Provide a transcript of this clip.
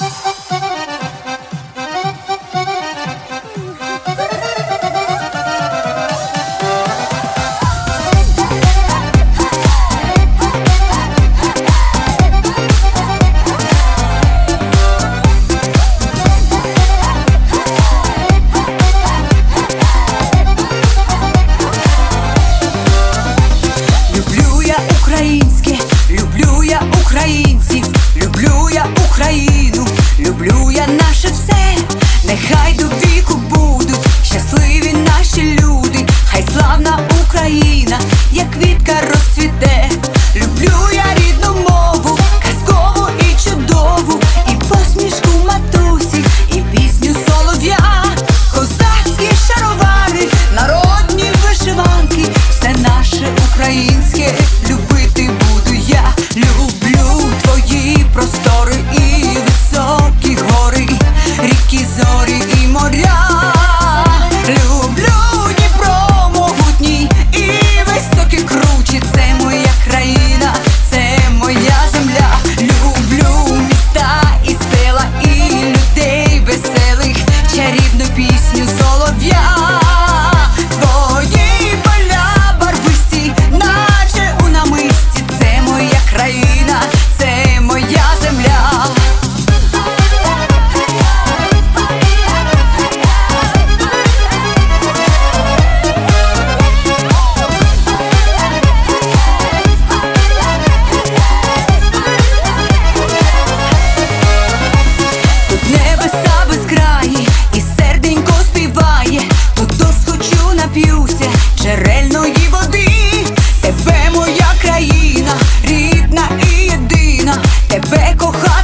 Люблю я українське, люблю я українців, люблю я Україну, люблю я наше все, нехай до віку будуть щасливі наші люди, хай славна Україна, як квітка розцвіте. Люблю я рідну мову, казкову і чудову, і посмішку матусі, і пісню солов'я, козацькі шаровари, народні вишиванки, все наше українське, любити буду я, люблю Тебе моя країна, рідна і єдина, тебе кохаю.